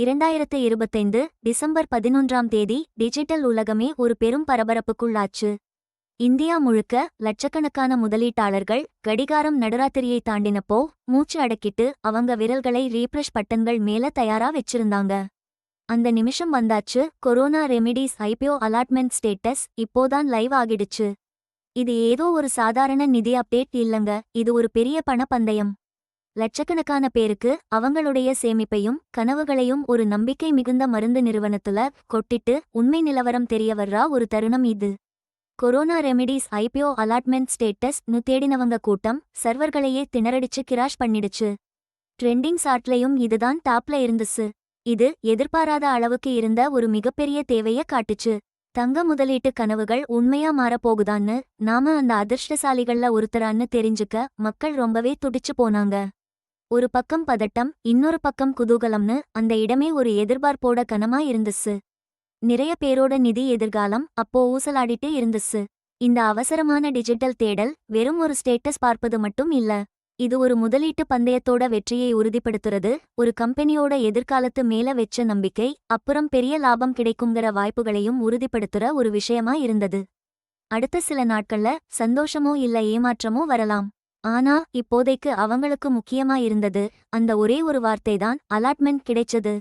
இரண்டாயிரத்து இருபத்தைந்து டிசம்பர் பதினொன்றாம் தேதி டிஜிட்டல் உலகமே ஒரு பெரும் பரபரப்புக்குள்ளாச்சு. இந்தியா முழுக்க லட்சக்கணக்கான முதலீட்டாளர்கள் கடிகாரம் நடுராத்திரியை தாண்டினப்போ மூச்சு அடக்கிட்டு அவங்க விரல்களை ரீப்ரெஷ் பட்டன்கள் மேல தயாரா வச்சிருந்தாங்க. அந்த நிமிஷம் வந்தாச்சு corona remedies IPO allotment status இப்போதான் லைவ் ஆகிடுச்சு. இது ஏதோ ஒரு சாதாரண நிதி அப்டேட் இல்லங்க இது ஒரு பெரிய பணப்பந்தயம். லட்சக்கணக்கான பேருக்கு அவங்களுடைய சேமிப்பையும் கனவுகளையும் ஒரு நம்பிக்கை மிகுந்த மருந்து நிறுவனத்துல கொட்டிட்டு உண்மை நிலவரம் தெரிய வர்றா ஒரு தருணம் இது. Corona remedies IPO allotment status நு தேடினவங்க கூட்டம் சர்வர்களையே திணறடிச்சு கிராஷ் பண்ணிடுச்சு. ட்ரெண்டிங் சாட்லையும் இதுதான் டாப்ல இருந்துச்சு. இது எதிர்பாராத அளவுக்கு இருந்த ஒரு மிகப்பெரிய தேவைய காட்டுச்சு. தங்க முதலீட்டு கனவுகள் உண்மையா மாறப்போகுதான்னு நாம அந்த அதிர்ஷ்டசாலிகள்ல ஒருத்தரான்னு தெரிஞ்சுக்க மக்கள் ரொம்பவே துடிச்சு போனாங்க. ஒரு பக்கம் பதட்டம் இன்னொரு பக்கம் குதூகலம்னு அந்த இடமே ஒரு எதிர்பார்ப்போட கனமா இருந்துச்சு நிறைய பேரோட நிதி எதிர்காலம் அப்போ ஊசலாடிட்டு இருந்துச்சு இந்த அவசரமான டிஜிட்டல் தேடல் வெறும் ஒரு ஸ்டேட்டஸ் பார்ப்பது மட்டும் இல்ல இது ஒரு முதலீட்டு பந்தயத்தோட வெற்றியை உறுதிப்படுத்துறது ஒரு கம்பெனியோட எதிர்காலத்து மேல வெச்ச நம்பிக்கை அப்புறம் பெரிய லாபம் கிடைக்குங்கிற வாய்ப்புகளையும் உறுதிப்படுத்துற ஒரு விஷயமா இருந்தது. அடுத்த சில நாட்கள்ல சந்தோஷமோ இல்ல ஏமாற்றமோ வரலாம். ஆனா இப்போதைக்கு அவங்களுக்கு முக்கியமா இருந்தது அந்த ஒரே ஒரு வார்த்தைதான் அலாட்மெண்ட் கிடைச்சது.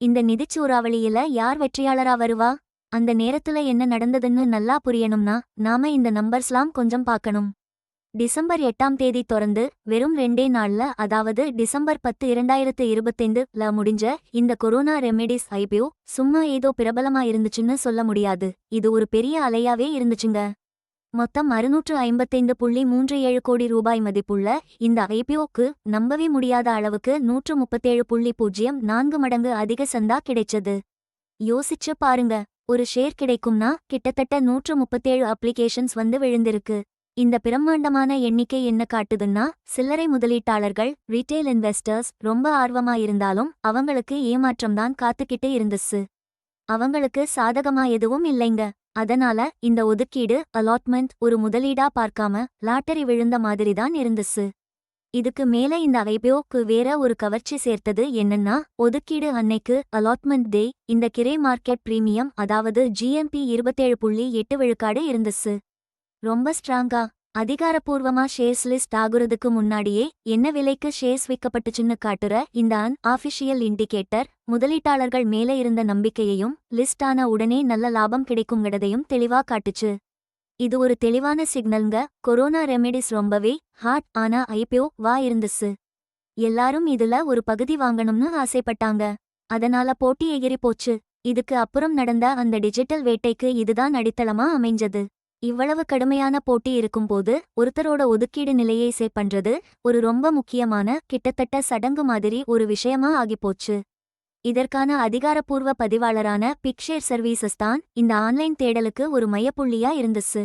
இந்த நிதிச்சூறாவளியில யார் வெற்றியாளரா வருவா? அந்த நேரத்துல என்ன நடந்ததுன்னு நல்லா புரியணும்னா நாம இந்த நம்பர்ஸ்லாம் கொஞ்சம் பார்க்கணும். டிசம்பர் எட்டாம் தேதி தொடர்ந்து வெறும் ரெண்டே நாள்ல அதாவது டிசம்பர் பத்து இரண்டாயிரத்து இருபத்தைந்து ல முடிஞ்ச இந்த கொரோனா ரெமெடிஸ் ஐபிஓ சும்மா ஏதோ பிரபலமா இருந்துச்சுன்னு சொல்ல முடியாது. இது ஒரு பெரிய அலையாவே இருந்துச்சுங்க. மொத்தம் அறுநூற்று ஐம்பத்தைந்து புள்ளி மூன்று ஏழு கோடி ரூபாய் மதிப்புள்ள இந்த ஐபிஓக்கு நம்பவே முடியாத அளவுக்கு நூற்று முப்பத்தேழு புள்ளி பூஜ்ஜியம் நான்கு மடங்கு அதிக சந்தா கிடைச்சது. யோசிச்சு பாருங்க ஒரு ஷேர் கிடைக்கும்னா கிட்டத்தட்ட நூற்று முப்பத்தேழு அப்ளிகேஷன்ஸ் வந்து விழுந்திருக்கு. இந்த பிரம்மாண்டமான எண்ணிக்கை என்ன காட்டுதுன்னா சில்லறை முதலீட்டாளர்கள் ரீட்டெயில் இன்வெஸ்டர்ஸ் ரொம்ப ஆர்வமா இருந்தாலும் அவங்களுக்கு ஏமாற்றம்தான் காத்துக்கிட்டு இருந்துச்சு. அவங்களுக்கு சாதகமா எதுவும் இல்லைங்க. அதனால இந்த ஒதுக்கீடு அலாட்மெண்ட் ஒரு முதலீடா பார்க்காம லாட்டரி விழுந்த மாதிரிதான் இருந்துச்சு. இதுக்கு மேல இந்த ஐபிஓக்கு வேற ஒரு கவர்ச்சி சேர்த்தது என்னன்னா ஒதுக்கீடு அன்னைக்கு அலாட்மெண்ட் டே இந்த கிரே மார்க்கெட் பிரீமியம் அதாவது ஜிஎம்பி இருபத்தேழு புள்ளி எட்டு விழுக்காடு இருந்துச்சு. ரொம்ப ஸ்ட்ராங்கா அதிகாரப்பூர்வமா ஷேர்ஸ் லிஸ்ட் ஆகுறதுக்கு முன்னாடியே என்ன விலைக்கு ஷேர்ஸ் விற்கப்பட்டுச்சுன்னு காட்டுற இந்த அன் ஆஃபிஷியல் இண்டிகேட்டர் முதலீட்டாளர்கள் மேலே இருந்த நம்பிக்கையையும் லிஸ்ட் ஆன உடனே நல்ல லாபம் கிடைக்குங்கிறதையும் தெளிவா காட்டுச்சு. இது ஒரு தெளிவான சிக்னல்ங்க கொரோனா ரெமெடிஸ் ரொம்பவே ஹாட் ஆனா ஐபிஓ வா இருந்துச்சு. எல்லாரும் இதுல ஒரு பகுதி வாங்கணும்னு ஆசைப்பட்டாங்க. அதனால போட்டி எகிரி போச்சு இதுக்கு அப்புறம் நடந்த அந்த டிஜிட்டல் வேட்டைக்கு இதுதான் அடித்தளமா அமைஞ்சது. இவ்வளவு கடுமையான போட்டி இருக்கும்போது ஒருத்தரோட ஒதுக்கீடு நிலையை சே பண்றது ஒரு ரொம்ப முக்கியமான கிட்டத்தட்ட சடங்கு மாதிரி ஒரு விஷயமா ஆகிப்போச்சு. இதற்கான அதிகாரப்பூர்வ பதிவாளரான பிக்ஷேர் சர்வீசஸ் தான் இந்த ஆன்லைன் தேடலுக்கு ஒரு மையப்புள்ளியா இருந்துச்சு.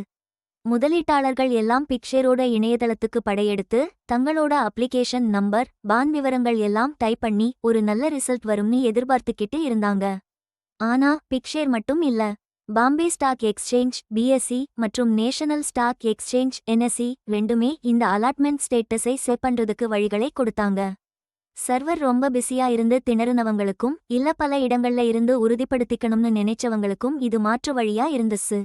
முதலீட்டாளர்கள் எல்லாம் பிக்ஷேரோட இணையதளத்துக்கு படையெடுத்து தங்களோட அப்ளிகேஷன் நம்பர் பான் விவரங்கள் எல்லாம் டைப் பண்ணி ஒரு நல்ல ரிசல்ட் வரும்னு எதிர்பார்த்துக்கிட்டு இருந்தாங்க. ஆனா பிக்ஷேர் மட்டும் இல்ல. பாம்பே ஸ்டாக் எக்ஸ்சேஞ்ச் பிஎஸ்சி மற்றும் நேஷனல் ஸ்டாக் எக்ஸ்சேஞ்ச் என்எஸ்சி ரெண்டுமே இந்த அலாட்மெண்ட் ஸ்டேட்டஸை செட் பண்றதுக்கு வழிகளை கொடுத்தாங்க. சர்வர் ரொம்ப பிஸியா இருந்து திணறுனவங்களுக்கும் இல்ல பல இடங்கள்ல இருந்து உறுதிப்படுத்திக்கணும்னு நினைச்சவங்களுக்கும் இது மாற்று வழியா இருந்துச்சு.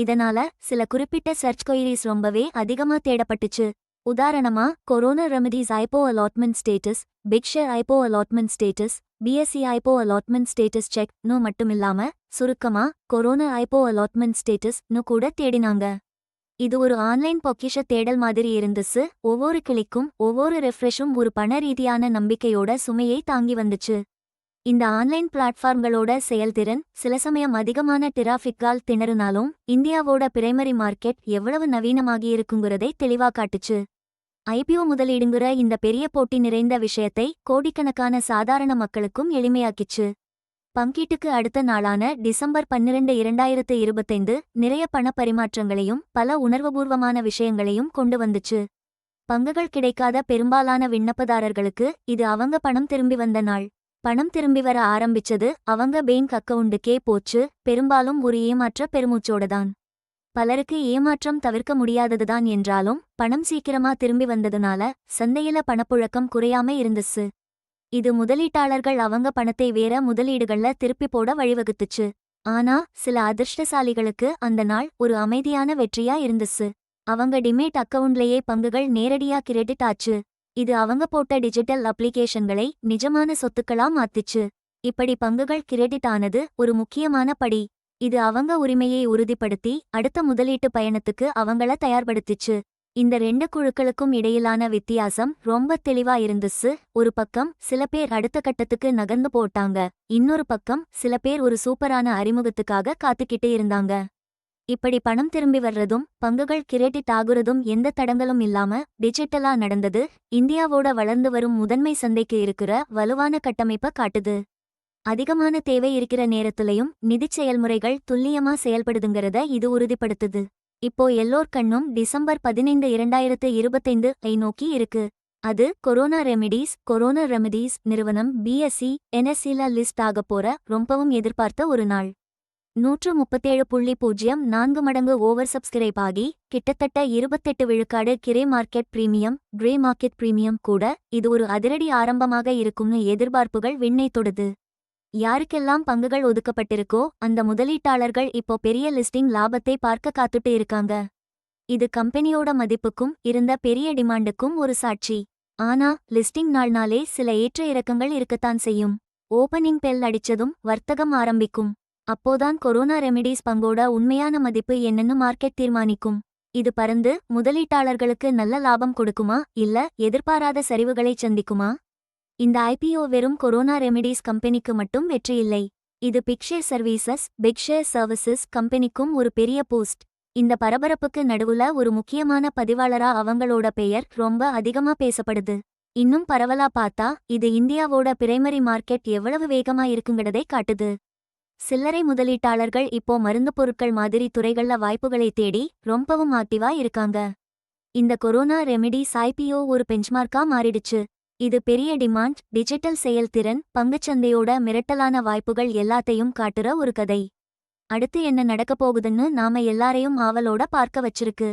இதனால சில குறிப்பிட்ட சர்ச் கொயரிஸ் ரொம்பவே அதிகமா தேடப்பட்டுச்சு. உதாரணமா corona remedies IPO allotment status Bigshare IPO allotment status BSE IPO allotment status check no மட்டுமில்லாம சுருக்கமா கொரோனா ஐபோ அலாட்மெண்ட் ஸ்டேட்டஸ் நு கூட தேடினாங்க. இது ஒரு ஆன்லைன் பொக்கிஷ தேடல் மாதிரி இருந்துச்சு. ஒவ்வொரு கிளிக்கும் ஒவ்வொரு ரெஃப்ரெஷும் ஒரு பண ரீதியான நம்பிக்கையோட சுமையை தாங்கி வந்துச்சு. இந்த ஆன்லைன் பிளாட்ஃபார்ம்களோட செயல்திறன் சில சமயம் அதிகமான டிராஃபிக்கால் திணறுனாலும் இந்தியாவோட பிரைமரி மார்க்கெட் எவ்வளவு நவீனமாகி இருக்குங்கிறதை தெளிவா காட்டுச்சு. ஐபிஓ முதலீடுங்கிற இந்த பெரிய போட்டி நிறைந்த விஷயத்தை கோடிக்கணக்கான சாதாரண மக்களுக்கும் எளிமையாக்கிச்சு. பங்கீட்டுக்கு அடுத்த நாளான டிசம்பர் பன்னிரண்டு இரண்டாயிரத்து இருபத்தைந்து நிறைய பண பரிமாற்றங்களையும் பல உணர்வுபூர்வமான விஷயங்களையும் கொண்டு வந்துச்சு. பங்குகள் கிடைக்காத பெரும்பாலான விண்ணப்பதாரர்களுக்கு இது அவங்க பணம் திரும்பி வந்த நாள். பணம் திரும்பி வர ஆரம்பிச்சது அவங்க பேங்க் அக்கவுண்டுக்கே போச்சு பெரும்பாலும் ஒரு ஏமாற்ற பெருமூச்சோடதான் பலருக்கு ஏமாற்றம் தவிர்க்க முடியாததுதான் என்றாலும் பணம் சீக்கிரமா திரும்பி வந்ததுனால சந்தையில பணப்புழக்கம் குறையாம இருந்துச்சு. இது முதலீட்டாளர்கள் அவங்க பணத்தை வேற முதலீடுகள்ல திருப்பி போட வழிவகுத்துச்சு. ஆனா சில அதிர்ஷ்டசாலிகளுக்கு அந்த நாள் ஒரு அமைதியான வெற்றியா இருந்துச்சு. அவங்க டிமேட் அக்கவுண்ட்லயே பங்குகள் நேரடியா கிரெடிட் ஆச்சு. இது அவங்க போட்ட டிஜிட்டல் அப்ளிகேஷன்களை நிஜமான சொத்துக்களா மாத்துச்சு. இப்படி பங்குகள் கிரெடிட் ஆனது ஒரு முக்கியமான படி. இது அவங்க உரிமையை உறுதிப்படுத்தி அடுத்த முதலீட்டு பயணத்துக்கு அவங்கள தயார்படுத்திச்சு. இந்த ரெண்டு குழுக்களுக்கும் இடையிலான வித்தியாசம் ரொம்ப தெளிவா இருந்துச்சு. ஒரு பக்கம் சில பேர் அடுத்த கட்டத்துக்கு நகர்ந்து போட்டாங்க. இன்னொரு பக்கம் சில பேர் ஒரு சூப்பரான அறிமுகத்துக்காக காத்துக்கிட்டு இருந்தாங்க. இப்படி பணம் திரும்பி வர்றதும் பங்குகள் கிரெடிட் ஆகுறதும் எந்த தடங்களும் இல்லாம டிஜிட்டலா நடந்தது. இந்தியாவோட வளர்ந்து வரும் முதன்மை சந்தைக்கு இருக்கிற வலுவான கட்டமைப்ப காட்டுது. அதிகமான தேவை இருக்கிற நேரத்திலையும் நிதிச் செயல்முறைகள் துல்லியமா செயல்படுதுங்கிறத இது உறுதிப்படுத்துது. இப்போ எல்லோர் கண்ணும் டிசம்பர் பதினைந்து இரண்டாயிரத்து இருபத்தைந்து ஐ நோக்கி இருக்கு. அது கொரோனா ரெமிடிஸ் கொரோனா ரெமிடிஸ் நிறுவனம் பிஎஸ்சி என்எஸ்சில லிஸ்ட் ஆக போற ரொம்பவும் எதிர்பார்த்த ஒரு நாள். நூற்று முப்பத்தேழு புள்ளி பூஜ்ஜியம் நான்கு மடங்கு ஓவர் சப்ஸ்கிரைப் ஆகி கிட்டத்தட்ட இருபத்தெட்டு விழுக்காடு grey market premium grey market premium கூட இது ஒரு அதிரடி ஆரம்பமாக இருக்கும்னு எதிர்பார்ப்புகள் விண்ணை தொடுது. யாருக்கெல்லாம் பங்குகள் ஒதுக்கப்பட்டிருக்கோ அந்த முதலீட்டாளர்கள் இப்போ பெரிய லிஸ்டிங் லாபத்தை பார்க்க காத்துட்டு இருக்காங்க. இது கம்பெனியோட மதிப்புக்கும் இருந்த பெரிய டிமாண்டுக்கும் ஒரு சாட்சி. ஆனா லிஸ்டிங் நாள்னாலே சில ஏற்ற இறக்கங்கள் இருக்கத்தான் செய்யும். ஓபனிங் பெல் அடிச்சதும் வர்த்தகம் ஆரம்பிக்கும். அப்போதான் கொரோனா ரெமிடிஸ் பங்கோட உண்மையான மதிப்பு என்னன்னு மார்க்கெட் தீர்மானிக்கும். இது பறந்து முதலீட்டாளர்களுக்கு நல்ல லாபம் கொடுக்குமா இல்ல எதிர்பாராத சரிவுகளை சந்திக்குமா? இந்த ஐபிஓ வெறும் கொரோனா ரெமிடிஸ் கம்பெனிக்கு மட்டும் வெற்றியில்லை இது பிக்ஷேர் சர்வீசஸ் பிக்ஷேர் சர்வீசஸ் கம்பெனிக்கும் ஒரு பெரிய போஸ்ட். இந்த பரபரப்புக்கு நடுவுல ஒரு முக்கியமான பதிவாளரா அவங்களோட பெயர் ரொம்ப அதிகமா பேசப்படுது. இன்னும் பரவலா பார்த்தா இது இந்தியாவோட பிரைமரி மார்க்கெட் எவ்வளவு வேகமா இருக்குங்கிறதை காட்டுது. சில்லறை முதலீட்டாளர்கள் இப்போ மருந்து பொருட்கள் மாதிரி துறைகள்ல வாய்ப்புகளை தேடி ரொம்பவும் ஆக்டிவா இருக்காங்க. இந்த கொரோனா ரெமிடிஸ் ஐபிஓ ஒரு பெஞ்ச்மார்க்கா மாறிடுச்சு. இது பெரிய டிமாண்ட் டிஜிட்டல் செயல்திறன் பங்குச்சந்தையோட மிரட்டலான வாய்ப்புகள் எல்லாத்தையும் காட்டுற ஒரு கதை. அடுத்து என்ன நடக்கப் போகுதுன்னு நாம எல்லாரையும் ஆவலோட பார்க்க வச்சிருக்கு.